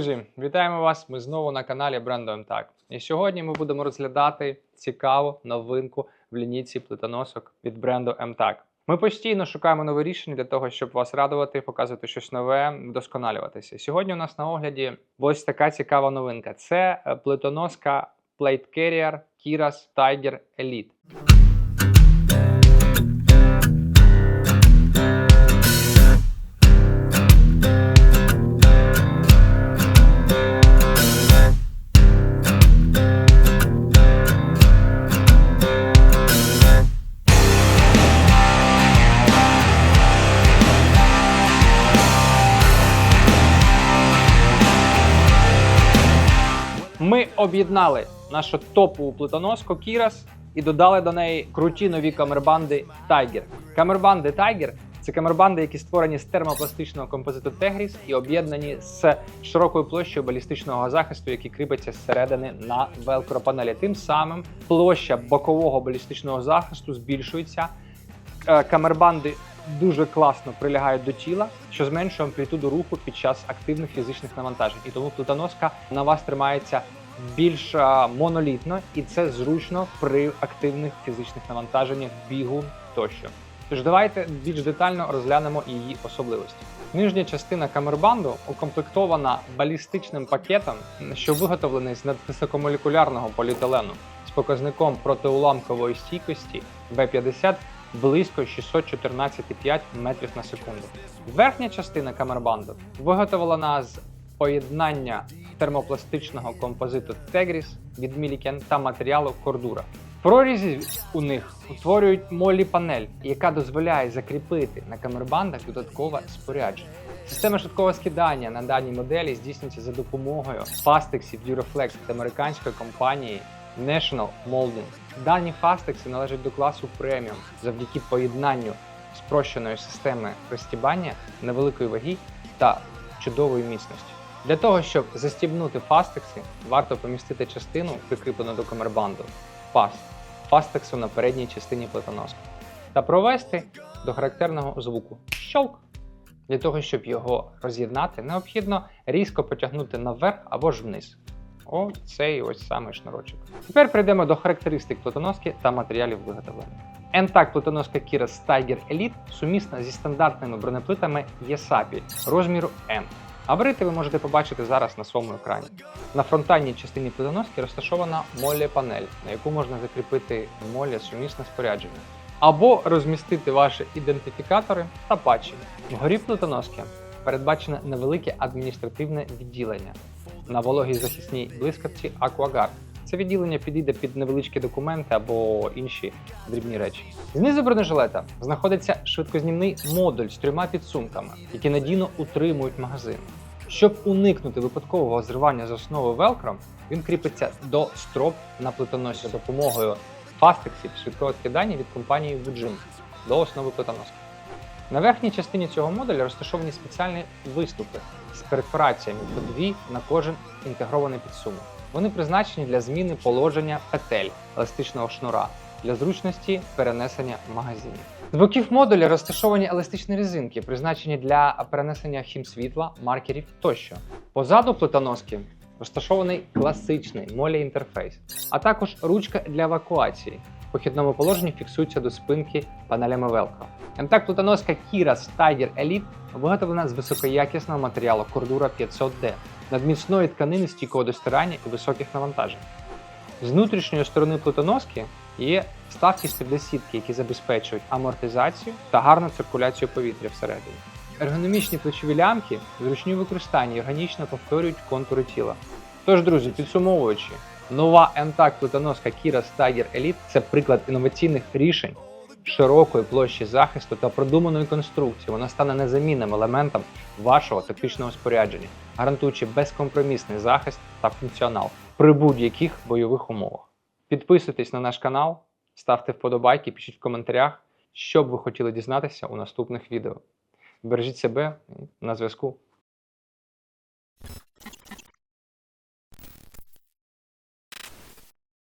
Друзі, вітаємо вас! Ми знову на каналі бренду МТАК. І сьогодні ми будемо розглядати цікаву новинку в лінійці плитоносок від бренду МТАК. Ми постійно шукаємо нові рішення для того, щоб вас радувати, показувати щось нове, вдосконалюватися. Сьогодні у нас на огляді ось така цікава новинка: це е, плитоноска Plate Carrier Kiras Tiger Elite. Ми об'єднали нашу топову плитоноску Кірас і додали до неї круті нові камербанди Tiger. Камербанди Tiger – це камербанди, які створені з термопластичного композиту Tegris і об'єднані з широкою площею балістичного захисту, який кріпиться зсередини на велкропанелі. Тим самим площа бокового балістичного захисту збільшується. Е, Камербанди дуже класно прилягають до тіла, що зменшує амплітуду руху під час активних фізичних навантажень. І тому плитоноска на вас тримається більш монолітно, і це зручно при активних фізичних навантаженнях, бігу тощо. Тож давайте більш детально розглянемо її особливості. Нижня частина камербанду укомплектована балістичним пакетом, що виготовлений з надвисокомолекулярного поліетилену з показником протиуламкової стійкості В50 близько 614,5 метрів на секунду. Верхня частина камербанду виготовлена з поєднання термопластичного композиту Tegris від Milliken та матеріалу Cordura. Прорізі у них утворюють молі-панель, яка дозволяє закріпити на камербандах додаткове спорядження. Система швидкого скидання на даній моделі здійснюється за допомогою фастексів Duraflex від американської компанії National Molding. Дані фастекси належать до класу преміум завдяки поєднанню спрощеної системи розстібання невеликої ваги та чудової міцності. Для того, щоб застібнути фастекси, варто помістити частину, прикріплену до камербанду, паз фастексу на передній частині плитоноски та провести до характерного звуку щолк. Для того, щоб його роз'єднати, необхідно різко потягнути наверх або ж вниз. О, цей ось самий шнурочок. Тепер прийдемо до характеристик плитоноски та матеріалів виготовлення. Ентак плитоноска Kiras Tiger Elite сумісна зі стандартними бронеплитами ESAPI розміру N. Габарити ви можете побачити зараз на своєму екрані. На фронтальній частині плитоноски розташована молі панель, на яку можна закріпити молі сумісне спорядження, або розмістити ваші ідентифікатори та патчі. Вгорі плитоноски передбачено невелике адміністративне відділення на вологій захисній блискавці Aquaguard. Це відділення підійде під невеличкі документи або інші дрібні речі. Знизу бронежилета знаходиться швидкознімний модуль з трьома підсумками, які надійно утримують магазин. Щоб уникнути випадкового зривання з основи велкром, він кріпиться до строп на плитоносі за допомогою фастексів швидкого скидання від компанії Wujin до основи плитоноски. На верхній частині цього модуля розташовані спеціальні виступи з перфораціями по дві на кожен інтегрований підсумок. Вони призначені для зміни положення петель еластичного шнура для зручності перенесення магазинів. З боків модуля розташовані еластичні резинки, призначені для перенесення хімсвітла, маркерів тощо. Позаду плитоноски розташований класичний молі-інтерфейс, а також ручка для евакуації. В похідному положенні фіксується до спинки панелями Velcro. МТАК плитоноска Kiras Tiger Elite виготовлена з високоякісного матеріалу Cordura 500D, надміцної тканини стійкого до стирання і високих навантажень. З внутрішньої сторони плитоноски є вставки з піддесітки, які забезпечують амортизацію та гарну циркуляцію повітря всередині. Ергономічні плечові лямки зручні використанні органічно повторюють контури тіла. Тож, друзі, підсумовуючи, нова МТАК плитоноска Kiras Tiger Elite – це приклад інноваційних рішень, широкої площі захисту та продуманої конструкції. Вона стане незамінним елементом вашого тактичного спорядження, гарантуючи безкомпромісний захист та функціонал при будь-яких бойових умовах. Підписуйтесь на наш канал, ставте вподобайки, пишіть в коментарях, що б ви хотіли дізнатися у наступних відео. Бережіть себе на зв'язку.